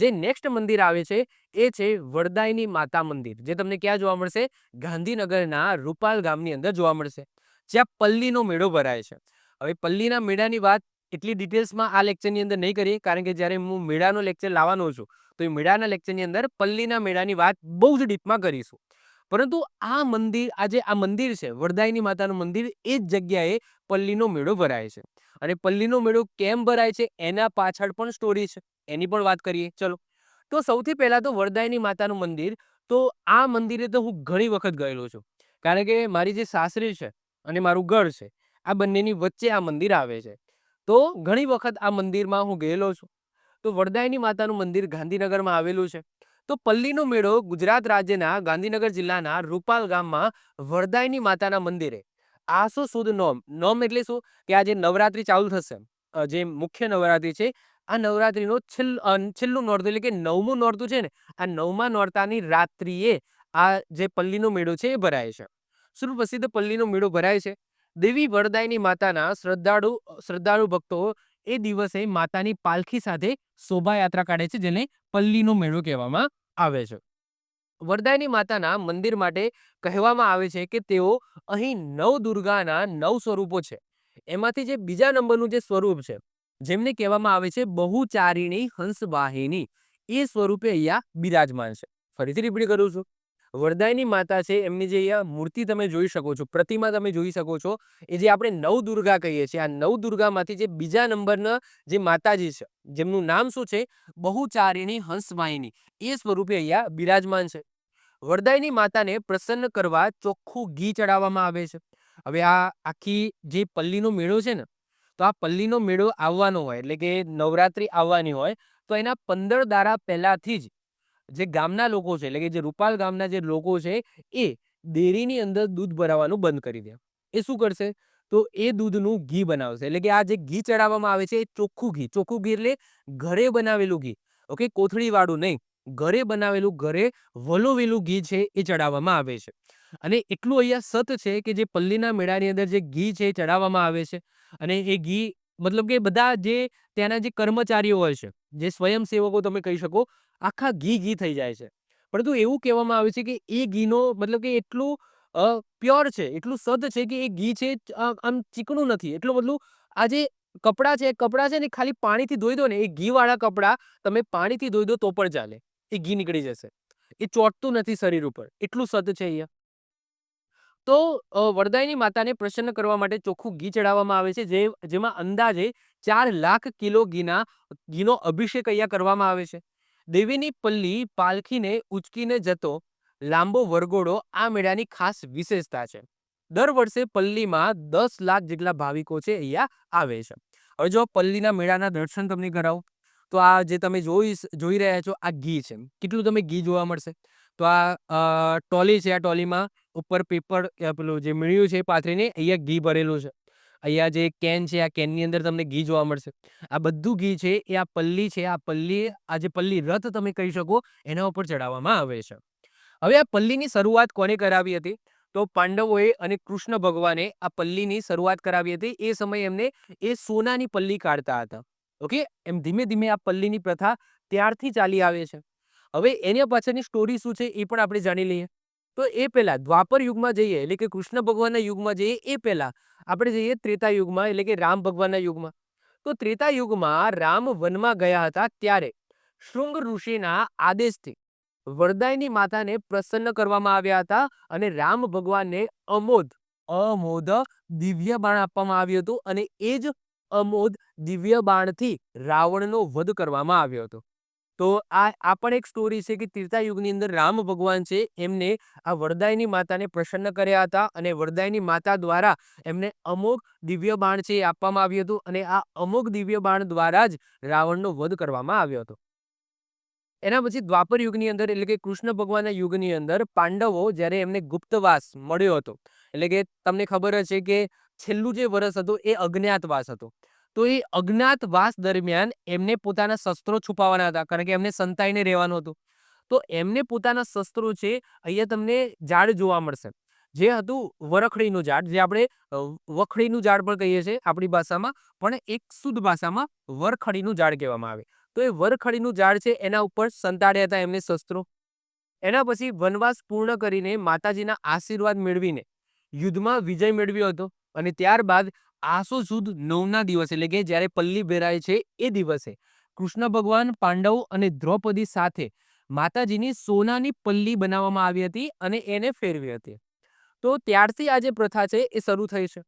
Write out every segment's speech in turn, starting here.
જે નેક્સ્ટ મંદિર આવે છે, એ છે વરદાયની માતા મંદિર. જે તમને ક્યાં જોવા મળશે? ગાંધીનગરના રૂપાલ ગામની અંદર જોવા મળશે. જ્યાં પલ્લીનો મેળો ભરાય છે. હવે પલ્લીના મેળાની વાત એટલી ડિટેલ્સમાં આ લેક્ચરની અંદર નહીં કરીએ, કારણ કે જ્યારે હું મેળાનો લેક્ચર લાવવાનો છું, તો એ મેળાના લેક્ચરની અંદર પલ્લીના મેળાની વાત બહુ જ ડીપમાં કરીશું. પરંતુ આ મંદિર આ જે આ મંદિર છે, વરદાયની માતાનું મંદિર, એ જ જગ્યાએ પલ્લીનો મેળો ભરાય છે. અને પલ્લીનો મેળો કેમ ભરાય છે? એના પાછળ પણ સ્ટોરી છે. એની પણ વાત કરીએ, ચલો. તો સૌથી પહેલાં તો વરદાયની માતાનું મંદિર, તો આ મંદિરે તો હું ઘણી વખત ગયેલો છું. કારણ કે મારી જે સાસરી છે અને મારું ઘર છે, આ બંનેની વચ્ચે આ મંદિર આવે છે. તો ઘણી વખત આ મંદિરમાં હું ગયેલો છું. તો વરદાયની માતાનું મંદિર ગાંધીનગરમાં આવેલું છે. તો પલ્લીનો મેળો ગુજરાત રાજ્યના ગાંધીનગર જિલ્લાના રૂપાલ ગામમાં વરદાયની માતાના મંદિરે. આસો સુદ નોમ? નોમ એટલે શું? કે આજે નવરાત્રિ ચાલુ થશે. જે મુખ્ય નવરાત્રી છે, આ નવરાત્રીનો છેલ્લ છેલ્લું નોરતું એટલે કે નવમું નોરતું છે ને, આ નવમા નોરતાની રાત્રિએ આ જે પલ્લીનો મેળો છે એ ભરાય છે. સુપ્રસિદ્ધ પલ્લીનો મેળો ભરાય છે. દેવી વરદાયની માતાના શ્રદ્ધાળુ શ્રદ્ધાળુ ભક્તો એ દિવસે માતાની પાલખી સાથે શોભાયાત્રા કાઢે છે, જેને પલ્લીનો મેળો કહેવામાં આવે છે. વરદાયની માતાના મંદિર માટે કહેવામાં આવે છે કે તેઓ અહીં નવ દુર્ગાના નવ સ્વરૂપો છે. એમાંથી જે બીજા નંબરનું જે સ્વરૂપ છે, જેમને કહેવામાં આવે છે બહુચારિણી હંસવાહિની, એ સ્વરૂપે અહીંયા બિરાજમાન છે. ફરીથી રિપીટ કરું છું. વરદાયની માતા છે, એમની જે અહીંયા મૂર્તિ તમે જોઈ શકો છો, પ્રતિમા તમે જોઈ શકો છો, એ જે આપણે નવ દુર્ગા કહીએ છીએ, આ નવ દુર્ગામાંથી જે બીજા નંબરના જે માતાજી છે, જેમનું નામ શું છે? બહુચારિણી હંસવાહિની. એ સ્વરૂપે અહીંયા બિરાજમાન છે. વરદાયની માતાને પ્રસન્ન કરવા ચોખ્ખું ઘી ચડાવવામાં આવે છે. હવે આ આખી જે પલ્લીનો મેળો છે ને, તો આ પલ્લીનો મેળો આવવાનો હોય, એટલે કે નવરાત્રિ આવવાની હોય, તો એના પંદર દારા પહેલાથી જ જે ગામના લોકો છે, એટલે કે જે રૂપાલ ગામના જે લોકો છે, એ ડેરીની અંદર દૂધ ભરાવાનું બંધ કરી દે. એ શું કરશે? તો એ દૂધનું ઘી બનાવશે. એટલે કે આ જે ઘી ચડાવવામાં આવે છે, એ ચોખ્ખું ઘી. ચોખ્ખું ઘી એટલે ઘરે બનાવેલું ઘી. ઓકે? કોથળીવાળું નહીં. ઘરે બનાવેલું, ઘરે વલોવેલું ઘી છે, એ ચડાવવામાં આવે છે. અને એટલું અહીંયા સત છે કે જે પલ્લીના મેળાની અંદર જે ઘી છે, એ ચડાવવામાં આવે છે. અને એ ઘી મતલબ કે બધા જે ત્યાંના જે કર્મચારીઓ હોય છે, જે સ્વયંસેવકો તમે કહી શકો, આખા ઘી ઘી થઈ જાય છે. પરંતુ એવું કહેવામાં આવે છે કે એ ઘીનો મતલબ કે એટલું પ્યોર છે, એટલું સદ છે કે એ ઘી છે આમ ચીકણું નથી. એટલું બધું આ જે કપડાં છે કપડાં છે ને ખાલી પાણીથી ધોઈ દો ને, એ ઘીવાળા કપડાં તમે પાણીથી ધોઈ દો તો પણ ચાલે. એ ઘી નીકળી જશે. એ ચોંટતું નથી શરીર ઉપર. એટલું સદ છે અહીંયા. તો વરદાયની માતાને પ્રસન્ન કરવા માટે ચોખ્ખું ઘી ચડાવવામાં આવે છે, જે, જેમાં અંદાજે ચાર લાખ કિલો ઘીના, ઘીનો અભિષેક અહીંયા કરવામાં આવે છે. દેવીની પલ્લી પાલખીને ઉચકીને જતો લાંબો વરઘોડો આ મેળાની ખાસ વિશેષતા છે. દર વર્ષે પલ્લીમાં દસ લાખ જેટલા ભાવિકો છે અહીંયા આવે છે. હવે જો પલ્લીના મેળાના દર્શન તમને કરાવું, તો આ જે તમે જોઈ જોઈ રહ્યા છો, આ ઘી છે. કેટલું તમે ઘી જોવા મળશે? તો આ ટોલી છે આ ટોલીમાં ઉપર પેપર કે પેલું જે મીણ્યું છે પાથરીને અહીંયા ઘી ભરેલું છે. અહીંયા જે કેન છે, આ કેનની અંદર તમને ઘી જોવા મળશે. આ બધું ઘી છે એ આ પલ્લી છે, આ પલ્લી, આ જે પલ્લી રથ તમે કહી શકો એના ઉપર ચડાવવામાં આવે છે. હવે આ પલ્લીની શરૂઆત કોને કરાવી હતી? તો પાંડવોએ અને કૃષ્ણ ભગવાને આ પલ્લીની શરૂઆત કરાવી હતી. એ સમયે એમને એ સોનાની પલ્લી કાઢતા હતા. ઓકે? એમ ધીમે ધીમે આ પલ્લીની પ્રથા ત્યારથી ચાલી આવે છે. હવે એની પાછળની સ્ટોરી શું છે એ પણ આપણે જાણી લઈએ. તો એ પહેલા, દ્વાપર યુગમાં જઈએ, એટલે કે કૃષ્ણ ભગવાનના યુગમાં જઈએ, એ પહેલા. આપણે જઈએ ત્રેતા યુગમાં, એટલે કે રામ ભગવાનના યુગમાં. તો ત્રેતા યુગમાં રામ વનમાં ગયા હતા ત્યારે શૃંગ ઋષિના આદેશથી વરદાયની માતાને પ્રસન્ન કરવામાં આવ્યા હતા અને રામ ભગવાનને અમોદ અમોદ દિવ્ય બાણ આપવામાં આવ્યું હતું અને એ જ અમોદ દિવ્ય બાણથી રાવણનો વધ કરવામાં આવ્યો હતો. તો આ આ પણ એક સ્ટોરી છે કે ત્રેતા યુગની અંદર રામ ભગવાન છે, એમને આ વરદાયની માતાને પ્રસન્ન કર્યા હતા અને વરદાયની માતા દ્વારા એમને અમુક દિવ્ય બાણ છે એ આપવામાં આવ્યું હતું અને આ અમુક દિવ્ય બાણ દ્વારા જ રાવણનો વધ કરવામાં આવ્યો હતો. એના પછી દ્વાપર યુગની અંદર એટલે કે કૃષ્ણ ભગવાનના યુગની અંદર પાંડવો જ્યારે એમને ગુપ્તવાસ મળ્યો હતો. એટલે કે તમને ખબર હશે કે છેલ્લું જે વર્ષ હતું એ અજ્ઞાતવાસ હતો. તો એ અજ્ઞાતવાસ દરમિયાન એમને પોતાના શસ્ત્રો છુપાવવાના હતા. કારણ કે એમને સંતાઈને રહેવાનું હતું. તો એમને પોતાના શસ્ત્રો છે અહીંયા તમને ઝાડ જોવા મળશે. જે હતું વરખડીનું ઝાડ, જે આપણે વખડીનું ઝાડ પણ કહીએ છીએ આપણી ભાષામાં, પણ એક શુદ્ધ ભાષામાં વરખડીનું ઝાડ કહેવામાં આવે. તો એ વરખડીનું ઝાડ છે, એના ઉપર સંતાડ્યા હતા એમને શસ્ત્રો. એના પછી વનવાસ પૂર્ણ કરીને માતાજીના આશીર્વાદ મેળવીને યુદ્ધમાં વિજય મેળવ્યો હતો. અને ત્યારબાદ આસો સુદ નવના દિવસે, એટલે કે જ્યારે પલ્લી ભેરાય છે એ દિવસે. કૃષ્ણ ભગવાન, પાંડવ અને દ્રૌપદી સાથે માતાજીની સોનાની પલ્લી બનાવવામાં આવી હતી અને એને ફેરવી હતી. તો ત્યારથી આ જે પ્રથા છે એ શરૂ થઈ છે.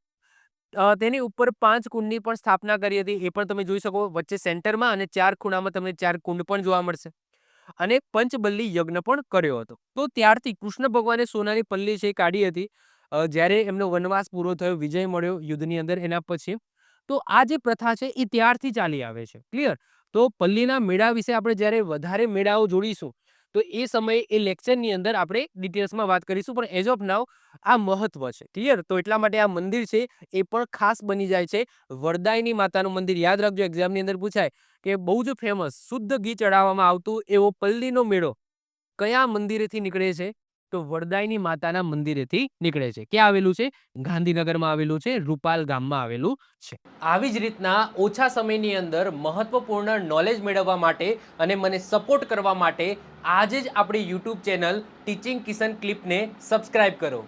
તેની ઉપર પાંચ કુંડની પણ સ્થાપના કરી હતી. એ પણ તમે જોઈ શકો વચ્ચે સેન્ટરમાં અને ચાર ખૂણામાં તમને ચાર કુંડ પણ જોવા મળશે. અને પંચબલ્લી યજ્ઞ પણ કર્યો હતો. તો ત્યારથી કૃષ્ણ ભગવાને સોનાની પલ્લી છે કાઢી હતી. જ્યારે એમનો વનવાસ પૂરો થયો, વિજય મળ્યો યુદ્ધની અંદર એના પછી, તો આ જે પ્રથા છે એ ત્યારથી ચાલી આવે છે. ક્લિયર તો પલ્લીના મેળા વિશે આપણે જ્યારે વધારે મેળાઓ જોડીશું, તો એ સમયે એ લેક્ચરની અંદર આપણે ડિટેલ્સમાં વાત કરીશું, પણ એઝ ઓફ નાવ આ મહત્વ છે. ક્લિયર તો એટલા માટે આ મંદિર છે, એ પણ ખાસ બની જાય છે. વરદાયની માતાનું મંદિર યાદ રાખજો એક્ઝામની અંદર પૂછાય કે બહુ જ ફેમસ શુદ્ધ ઘી ચડાવવામાં આવતું એવો પલ્લીનો મેળો કયા મંદિરેથી નીકળે છે? તો વડદાયની માતાના મંદિરેથી નીકળે છે. ક્યાં આવેલું છે? ગાંધીનગરમાં આવેલું છે, રૂપાલ ગામમાં આવેલું છે. આવી જ રીતના ઓછા સમયની અંદર મહત્વપૂર્ણ નોલેજ મેળવવા માટે અને મને સપોર્ટ કરવા માટે આજે જ આપણી યુટ્યુબ ચેનલ ટીચિંગ કિશન ક્લિપને સબસ્ક્રાઇબ કરો.